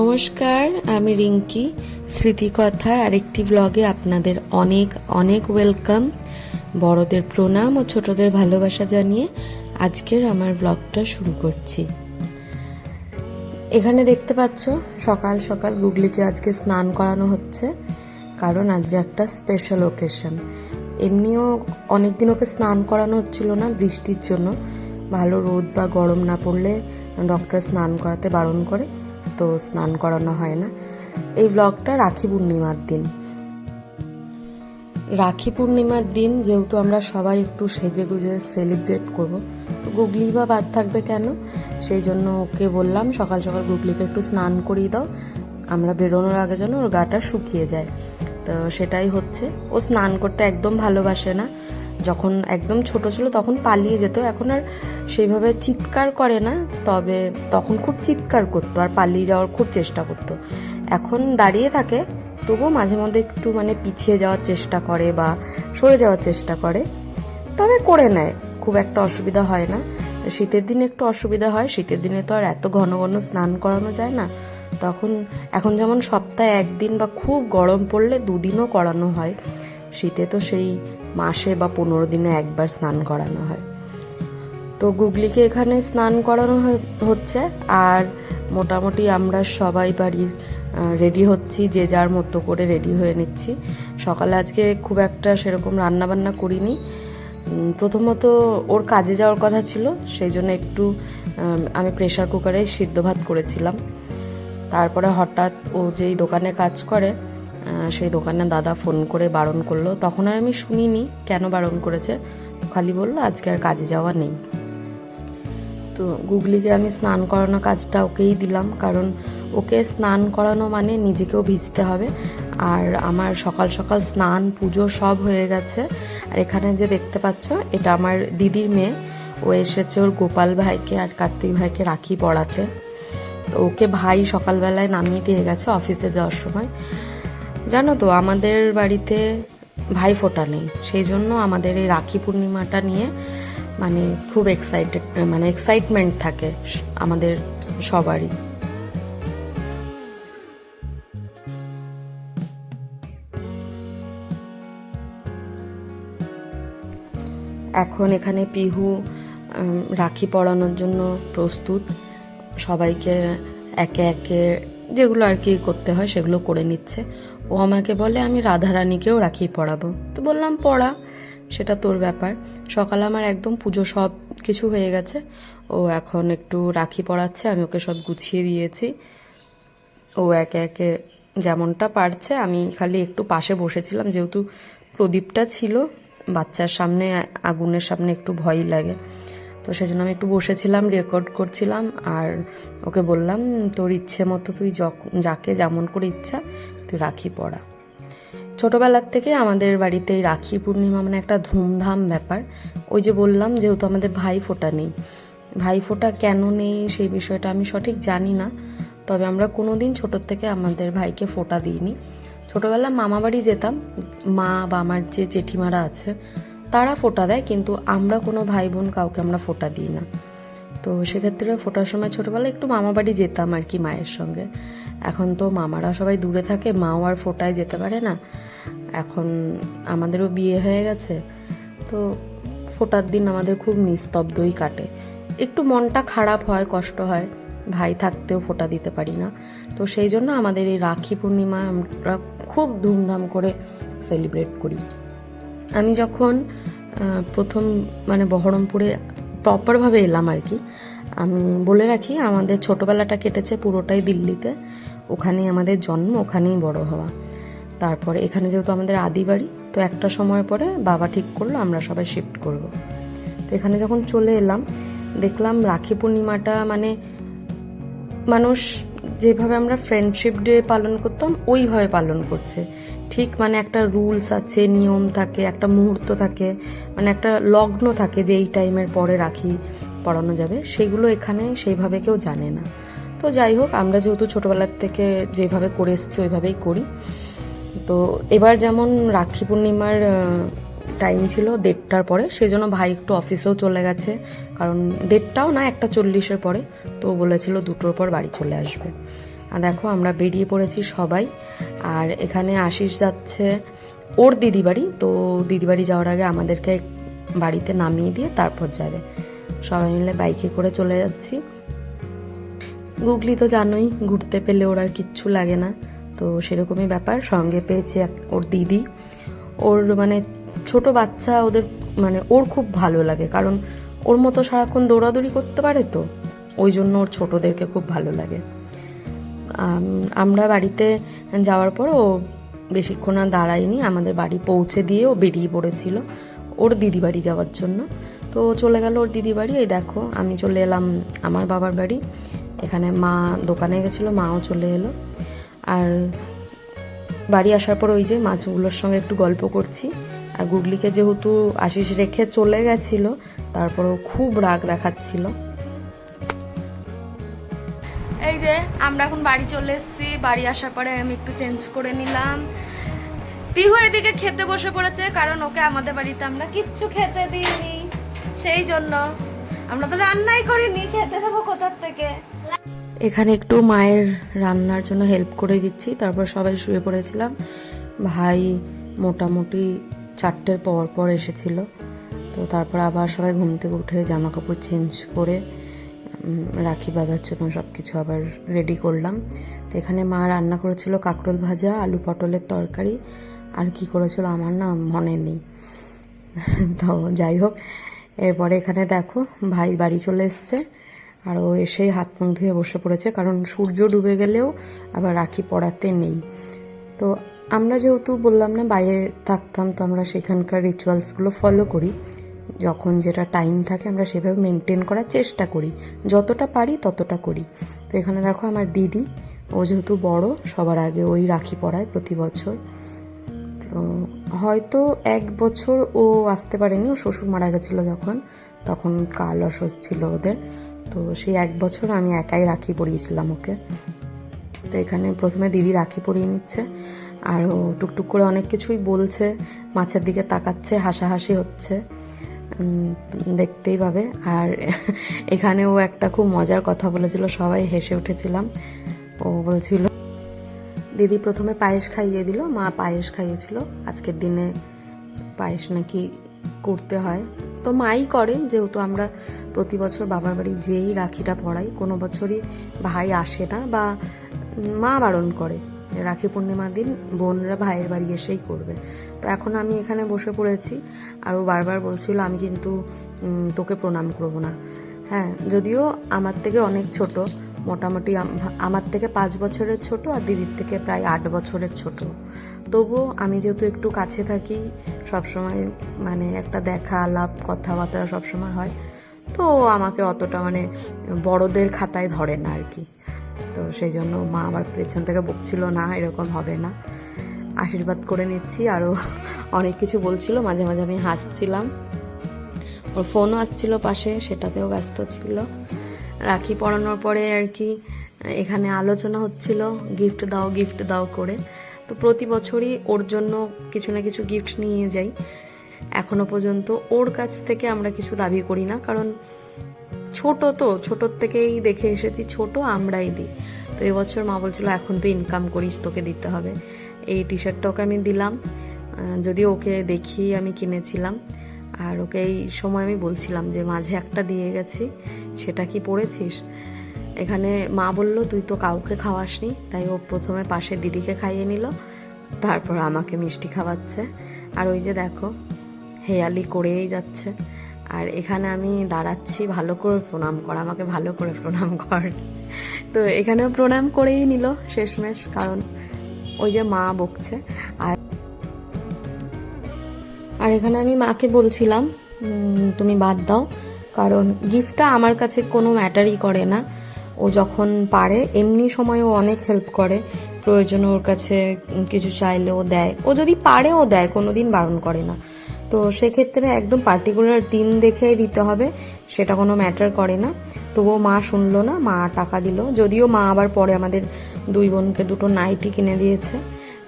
নমস্কার, আমি রিঙ্কি। স্মৃতিকথার আরেকটি ব্লগে আপনাদের অনেক অনেক ওয়েলকাম বড়দের প্রণাম ও ছোটদের ভালোবাসা জানিয়ে আজকের আমার ব্লগটা শুরু করছি। এখানে দেখতে পাচ্ছ, সকাল সকাল গুগলিকে আজকে স্নান করানো হচ্ছে, কারণ আজকে একটা স্পেশাল ওকেশন এমনিও অনেকদিন ওকে স্নান করানো হচ্ছিল না বৃষ্টির জন্য। ভালো রোদ বা গরম না পড়লে ডক্টর স্নান করাতে বারণ করে। তো স্নান করানো হয় না। এই ব্লগটা রাখি পূর্ণিমার দিন। রাখি পূর্ণিমার দিন যেহেতু আমরা সবাই একটু সেজে গুজে সেলিব্রেট করব, তো গুগলি বা বাদ থাকবে কেন? সেই জন্য ওকে বললাম, সকাল সকাল গুগলিকে একটু স্নান করিয়ে দাও, আমরা বেরোনোর আগে যেন ওর গাটা শুকিয়ে যায়। তো সেটাই হচ্ছে। ও স্নান করতে একদম ভালোবাসে না। যখন একদম ছোট ছিল তখন পালিয়ে যেত। এখন আর সেইভাবে চিৎকার করে না, তবে তখন খুব চিৎকার করতো আর পালিয়ে যাওয়ার খুব চেষ্টা করতো। এখন দাঁড়িয়ে থাকে, তবুও মাঝে মধ্যে একটু মানে পিছিয়ে যাওয়ার চেষ্টা করে বা সরে যাওয়ার চেষ্টা করে, তবে করে নেয়, খুব একটা অসুবিধা হয় না। শীতের দিনে একটু অসুবিধা হয়, শীতের দিনে তো আর এত ঘন ঘন স্নান করানো যায় না। তখন, এখন যেমন সপ্তাহে একদিন বা খুব গরম পড়লে দুদিনও করানো হয়। শীতে তো সেই মাসে বা পনেরো দিনে একবার স্নান করানো হয়। তো গুগলিকে এখানে স্নান করানো হচ্ছে আর মোটামুটি আমরা সবাই বাড়ির রেডি হচ্ছি, যে যার মতো করে রেডি হয়ে নিচ্ছি। সকালে আজকে খুব একটা সেরকম রান্না বান্না করিনি প্রথমত ওর কাজে যাওয়ার কথা ছিল, সেই জন্য একটু আমি প্রেশার কুকারে সিদ্ধ ভাত করেছিলাম। তারপরে হঠাৎ ও যেই দোকানে কাজ করে সেই দোকানে দাদা ফোন করে বারণ করল। তখন আর আমি শুনিনি কেন বারণ করেছে। খালি বলল, আজকে আর কাজে যাওয়া নেই। তো গুগলিকে আমি স্নান করানো কাজটা ওকেই দিলাম। কারণ ওকে স্নান করানো মানে নিজেকেও ভিজতে হবে। আর আমার সকাল সকাল স্নান, পুজো সব হয়ে গেছে। আর এখানে যে দেখতে পাচ্ছ, এটা আমার দিদির মেয়ে। ও এসেছে ওর গোপাল ভাইকে আর কার্তিক ভাইকে রাখি পড়াতে। তো ওকে ভাই সকালবেলায় নামিয়ে দিয়ে গেছে অফিসে যাওয়ার সময়। জানো তো, আমাদের বাড়িতে ভাই ফোটা নেই। সেই জন্য আমাদের এই রাখি পূর্ণিমাটা নিয়ে মানে খুব এক্সাইটেড মানে এক্সাইটমেন্ট থাকে আমাদের সবারই। এখন এখানে পিহু রাখি পরানোর জন্য প্রস্তুত। সবাইকে একে একে যেগুলো আর কি করতে হয় সেগুলো করে নিচ্ছে। ও আমাকে বলে, আমি রাধারানীকেও রাখি, পড়াবো। তো বললাম, পড়া, সেটা তোর ব্যাপার। সকালে আমার একদম পুজো সব কিছু হয়ে গেছে। ও এখন একটু রাখি পড়াচ্ছে, আমি ওকে সব গুছিয়ে দিয়েছি। ও একে একে যেমনটা পারছে, আমি খালি একটু পাশে বসেছিলাম, যেহেতু প্রদীপটা ছিল, বাচ্চার সামনে, আগুনের সামনে একটু ভয়ই লাগে। তো সেজন্য আমি একটু বসেছিলাম রেকর্ড করছিলাম আর ওকে বললাম, তোর ইচ্ছে মতো তুই যাকে যেমন করে ইচ্ছা, তুই রাখি পড়া। ছোটোবেলার থেকে আমাদের বাড়িতে রাখি পূর্ণিমা মানে একটা ধুমধাম ব্যাপার। ওই যে বললাম, যেহেতু আমাদের ভাই ফোঁটা নেই। ভাই ফোঁটা কেন নেই সেই বিষয়টা আমি সঠিক জানি না। তবে আমরা কোনোদিন ছোটোর থেকে আমাদের ভাইকে ফোঁটা দিইনি। ছোটবেলা মামা বাড়ি যেতাম, মা বা আমার যে জেঠিমারা আছে তারা ফোঁটা দেয়, কিন্তু আমরা কোনো ভাই বোন কাউকে আমরা ফোঁটা দিই না। তো সেক্ষেত্রে ফোটার সময় ছোটোবেলায় একটু মামা বাড়ি যেতাম আর কি মায়ের সঙ্গে। এখন তো মামারা সবাই দূরে থাকে, মাও আর ফোটায় যেতে পারে না। এখন আমাদেরও বিয়ে হয়ে গেছে। তো ফোটার দিন আমাদের খুব নিস্তব্ধই কাটে। একটু মনটা খারাপ হয়, কষ্ট হয়, ভাই থাকতেও ফোটা দিতে পারি না। তো সেই জন্য আমাদের এই রাখি পূর্ণিমা আমরা খুব ধুমধাম করে সেলিব্রেট করি। আমি যখন প্রথম মানে বহরমপুরে প্রপারভাবে এলাম আর কি। আমি বলে রাখি, আমাদের ছোটবেলাটা কেটেছে পুরোটাই দিল্লিতে। ওখানেই আমাদের জন্ম, ওখানেই বড় হওয়া। তারপরে এখানে যেহেতু আমাদের আদি বাড়ি, তো একটা সময় পরে বাবা ঠিক করল, আমরা সবাই শিফট করব। তো এখানে যখন চলে এলাম, দেখলাম রাখি পূর্ণিমাটা মানে মানুষ যেভাবে আমরা ফ্রেন্ডশিপ ডে পালন করতাম, ওইভাবে পালন করছে। ঠিক মানে একটা রুলস আছে, নিয়ম থাকে, একটা মুহূর্ত থাকে মানে একটা লগ্ন থাকে যে এই টাইমের পরে রাখি, পড়ানো যাবে। সেগুলো এখানে সেইভাবে কেউ জানে না। তো যাই হোক, আমরা যেহেতু ছোটবেলার থেকে যেভাবে করে এসেছি, ওইভাবেই করি। তো এবার যেমন রাখি পূর্ণিমার টাইম ছিল দেড়টার পরে, সেজন্য ভাই একটু অফিসেও চলে গেছে। কারণ দেড়টাও না, একটা চল্লিশের পরে, তো বলেছিল দুটোর পর বাড়ি চলে আসবে। দেখো, আমরা বেরিয়ে পড়েছি সবাই। আর এখানে আশিস যাচ্ছে ওর দিদি বাড়ি তো দিদি বাড়ি যাওয়ার আগে আমাদেরকে বাড়িতে নামিয়ে দিয়ে তারপর যাবে। সবাই মিলে বাইকে করে চলে যাচ্ছি। গুগলি তো জানোই, ঘুরতে পেলে ওর আর কিচ্ছু লাগে না। তো সেরকমই ব্যাপার। সঙ্গে পেয়েছে ওর দিদি। ওর মানে ছোট বাচ্চা ওদের মানে ওর খুব ভালো লাগে। কারণ ওর মতো সারাক্ষণ দৌড়াদৌড়ি করতে পারে তো? ওই জন্য ওর ছোটদেরকে খুব ভালো লাগে। আমরা বাড়িতে যাওয়ার পর ও বেশিক্ষণ আর দাঁড়ায়নি, আমাদের বাড়ি পৌঁছে দিয়ে ও বেরিয়ে পড়েছিল ওর দিদি বাড়ি যাওয়ার জন্য। তো চলে গেল ওর দিদি বাড়ি এই দেখো আমি চলে এলাম আমার বাবার বাড়ি। এখানে মা দোকানে গেছিল, মাও চলে এলো। আর বাড়ি আসার পর ওই যে মাছগুলোর সঙ্গে একটু গল্প করছি। আর গুগলিকে যেহেতু আশিস রেখে চলে গেছিল তারপরেও খুব রাগ দেখাচ্ছিল। আমরা এখন বাড়ি চলে এসেছি। বাড়ি আসার পরে আমি একটু চেঞ্জ করে নিলাম। পিহু এদিকে খেতে বসে পড়েছে, কারণ ওকে আমাদের বাড়িতে আমরা কিচ্ছু খেতে দিইনি। সেই জন্য আমরা তো রান্নাই করিনি, খেতে দেবো কোথার থেকে? এখানে একটু মায়ের রান্নার জন্য হেল্প করে দিচ্ছি, তারপর সবাই শুয়ে পড়েছিলাম। ভাই মোটামুটি চারটের পর পর এসেছিল, তো তারপর আবার সবাই ঘুম থেকে উঠে জামা কাপড় চেঞ্জ করে রাখি বাঁধার জন্য সব কিছু আবার রেডি করলাম। তো এখানে মা রান্না করেছিল কাঁকরোল ভাজা, আলু পটলের তরকারি, আর কি করেছিল আমার না মনে নেই। তো যাই হোক, এরপরে এখানে দেখো ভাই বাড়ি চলে এসছে, আর ও এসেই হাত মুখ ধুয়ে বসে পড়েছে, কারণ সূর্য ডুবে গেলেও আবার রাখি পড়াতে নেই। তো আমরা যেহেতু বললাম না বাইরে থাকতাম, তো আমরা সেখানকার রিচুয়ালসগুলো ফলো করি। যখন যেটা টাইম থাকে আমরা সেভাবে মেনটেন করার চেষ্টা করি। যতটা পারি ততটা করি। তো এখানে দেখো আমার দিদি, ও যেহেতু বড়, সবার আগে ওই রাখি পড়ায় প্রতি বছর। তো হয়তো এক বছর ও আসতে পারেনি, ও শ্বশুর মারা গেছিল যখন, তখন কাল অসুস্থ ছিল ওদের। তো সেই এক বছর আমি একাই রাখি পরিয়েছিলাম ওকে। তো এখানে প্রথমে দিদি রাখি পরিয়ে নিচ্ছে, আর ও টুকটুক করে অনেক কিছুই বলছে, মাছের দিকে তাকাচ্ছে, হাসাহাসি হচ্ছে। দেখতেই পাবে। আর এখানেও একটা খুব মজার কথা বলেছিল, সবাই হেসে উঠেছিলাম। ও বলছিল, দিদি প্রথমে পায়েস খাইয়ে দিল, মা পায়েস খাইয়েছিল। আজকের দিনে পায়েস নাকি করতে হয়। তো মাই করে, যেহেতু আমরা প্রতি বছর বাবার বাড়ি যেই রাখিটা পড়াই, কোনো বছরই ভাই আসে না বা মা বারণ করে। রাখি পূর্ণিমার দিন বোনরা ভাইয়ের বাড়ি এসেই করবে। তো এখন আমি এখানে বসে পড়েছি আর ও বারবার বলছিল, আমি কিন্তু তোকে প্রণাম করব না। হ্যাঁ যদিও আমার থেকে অনেক ছোট, মোটামুটি আমার থেকে পাঁচ বছরের ছোট আর দিদির থেকে প্রায় আট বছরের ছোট। তবুও আমি যেহেতু একটু কাছে থাকি, সবসময় মানে একটা দেখা, আলাপ, কথাবার্তা সবসময় হয়, তো আমাকে অতটা মানে বড়দের খাতায় ধরে না আর কি। তো সেই জন্য মা আবার পেছন থেকে বকছিল, না, এরকম হবে না। আশীর্বাদ করে নিচ্ছি। আরও অনেক কিছু বলছিল, মাঝে মাঝে আমি হাসছিলাম। ওর ফোনও আসছিল পাশে, সেটাতেও ব্যস্ত ছিল। রাখি পড়ানোর পরে আর কি, এখানে আলোচনা হচ্ছিল গিফট দাও গিফট দাও করে। তো প্রতি বছরই ওর জন্য কিছু না কিছু গিফট নিয়ে যাই। এখনও পর্যন্ত ওর কাছ থেকে আমরা কিছু দাবি করি না, কারণ ছোট তো, ছোটোর থেকেই দেখে এসেছি, ছোট আমরাই দিই। তো এবছর মা বলছিল, এখন তো ইনকাম করিস, তোকে দিতে হবে। এই টি শার্টটা ওকে আমি দিলাম। যদি ওকে দেখি আমি কিনেছিলাম। আর ওকে এই সময় আমি বলছিলাম যে, মাঝে একটা দিয়ে গেছি, সেটা কি পড়েছিস? এখানে মা বলল, তুই তো কাউকে খাওয়াসনি। তাই ও প্রথমে পাশে দিদিকে খাইয়ে নিল। তারপর আমাকে মিষ্টি খাওয়াচ্ছে। আর ওই যে দেখো, হেয়ালি করেই যাচ্ছে। আর এখানে আমি দাঁড়াচ্ছি, ভালো করে প্রণাম কর, আমাকে ভালো করে প্রণাম কর। তো এখানেও প্রণাম করেই নিল শেষমেশ, কারণ ওই যে মা বকছে। আর আর এখানে আমি মাকে বলছিলাম তুমি বাদ দাও, কারণ গিফটটা আমার কাছে কোনো ম্যাটারই করে না। ও যখন পারে, এমনি সময় ও অনেক হেল্প করে। প্রয়োজন ওর কাছে কিছু চাইলে ও দেয়। ও যদি পারে, ও দেয়, কোনোদিন বারণ করে না। তো সেক্ষেত্রে একদম পার্টিকুলার দিন দেখে দিতে হবে, সেটা কোনো ম্যাটার করে না। তবুও মা শুনলো না, মা টাকা দিল। যদিও মা আবার পরে আমাদের দুই বোনকে দুটো নাইটি কিনে দিয়েছে।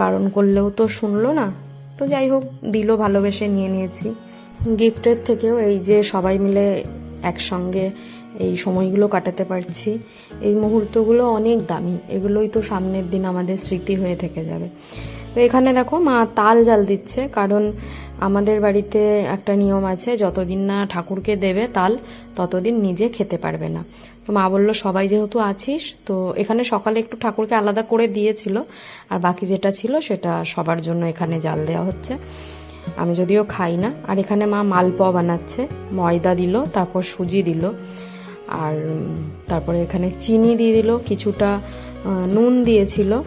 বারণ করলেও তো শুনলো না। তো যাই হোক দিল ভালোবেসে নিয়ে নিয়েছি। গিফটের থেকেও এই যে সবাই মিলে একসঙ্গে এই সময়গুলো কাটাতে পারছি, এই মুহূর্তগুলো অনেক দামি। এগুলোই তো সামনের দিন আমাদের স্মৃতি হয়ে থেকে যাবে। তো এখানে দেখো, মা তাল জাল দিচ্ছে, কারণ আমাদের বাড়িতে একটা নিয়ম আছে, যতদিন না ঠাকুরকে দেবে তাল, ততদিন নিজে খেতে পারবে না। তো মা বলল, সবাই যেহেতু আছিস, তো এখানে সকালে একটু ঠাকুরকে আলাদা করে দিয়েছিল। আর বাকি যেটা ছিল সেটা সবার জন্য এখানে জাল দেওয়া হচ্ছে। আমি যদিও খাই না। আর এখানে মা মালপোয়া বানাচ্ছে। ময়দা দিল, তারপর সুজি দিল। আর, তারপরে এখানে চিনি দিয়ে দিল, কিছুটা নুন দিয়েছিল।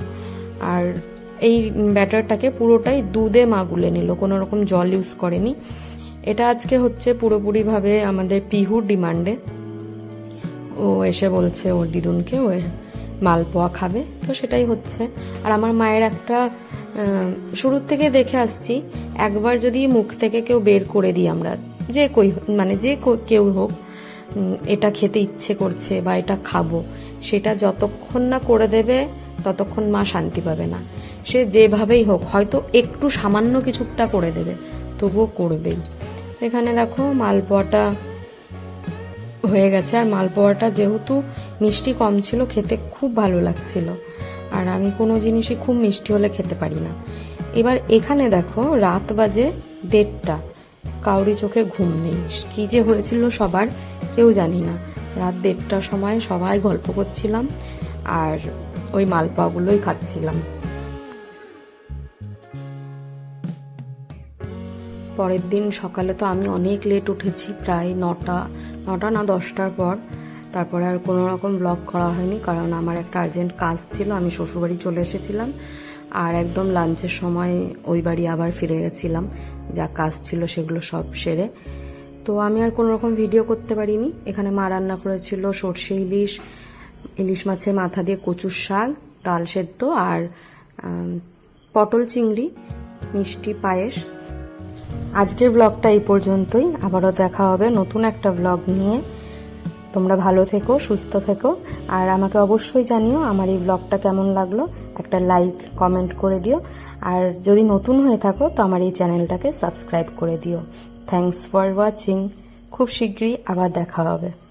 আর এই ব্যাটারটাকে পুরোটাই দুধে মা গুলে নিল। কোনো রকম জল ইউজ করেনি। এটা আজকে হচ্ছে পুরোপুরিভাবে আমাদের পিহুর ডিমান্ডে। ও এসে বলছে ওর দিদুনকে ও মালপোয়া খাবে, তো সেটাই হচ্ছে। আর আমার মায়ের একটা শুরুর থেকে দেখে আসছি, একবার যদি মুখ থেকে কেউ বের করে দিই আমরা, যে কই মানে যে কেউ হোক এটা খেতে ইচ্ছে করছে বা এটা খাব, সেটা যতক্ষণ না করে দেবে, ততক্ষণ মা শান্তি পাবে না। সে যেভাবেই হোক, হয়তো একটু সামান্য কিছুটা করে দেবে, তবুও করবেই। এখানে দেখো মালপোয়াটা হয়ে গেছে। আর মালপোয়াটা যেহেতু মিষ্টি কম ছিল, খেতে খুব ভালো লাগছিল। আর আমি কোনো জিনিসই খুব মিষ্টি হলে খেতে পারি না। এবার এখানে দেখো, রাত বাজে দেড়টা। কাউরি চোখে ঘুম নেই। কি যে হয়েছিল সবার, কেউ জানি না। রাত দেড়টার সময় সবাই গল্প করছিলাম, আর ওই মালপোয়াগুলোই খাচ্ছিলাম। পরের দিন সকালে তো আমি অনেক লেট উঠেছি, প্রায় নটা নটা না দশটার পর তারপরে আর কোনো রকম ব্লগ করা হয়নি, কারণ আমার একটা আর্জেন্ট কাজ ছিল, আমি শ্বশুরবাড়ি চলে এসেছিলাম। আর একদম লাঞ্চের সময় ওই বাড়ি আবার ফিরে গেছিলাম, যা কাজ ছিল সেগুলো সব সেরে। তো আমি আর কোনো রকম ভিডিও করতে পারিনি। এখানে মা রান্না করেছিল সর্ষে ইলিশ ইলিশ মাছের মাথা দিয়ে কচুর শাক, ডাল সেদ্ধ আর পটল চিংড়ি, মিষ্টি পায়েস। আজকের ব্লগটা এই পর্যন্তই। আবারও দেখা হবে নতুন একটা ব্লগ নিয়ে। তোমরা ভালো থেকো, সুস্থ থেকো। আর আমাকে অবশ্যই জানিও আমার এই ব্লগটা কেমন লাগল। একটা লাইক কমেন্ট করে দিও। আর যদি নতুন হয়ে থাকো, তো আমার এই চ্যানেলটাকে সাবস্ক্রাইব করে দিও। থ্যাংকস ফর ওয়াচিং খুব শীঘ্রই আবার দেখা হবে।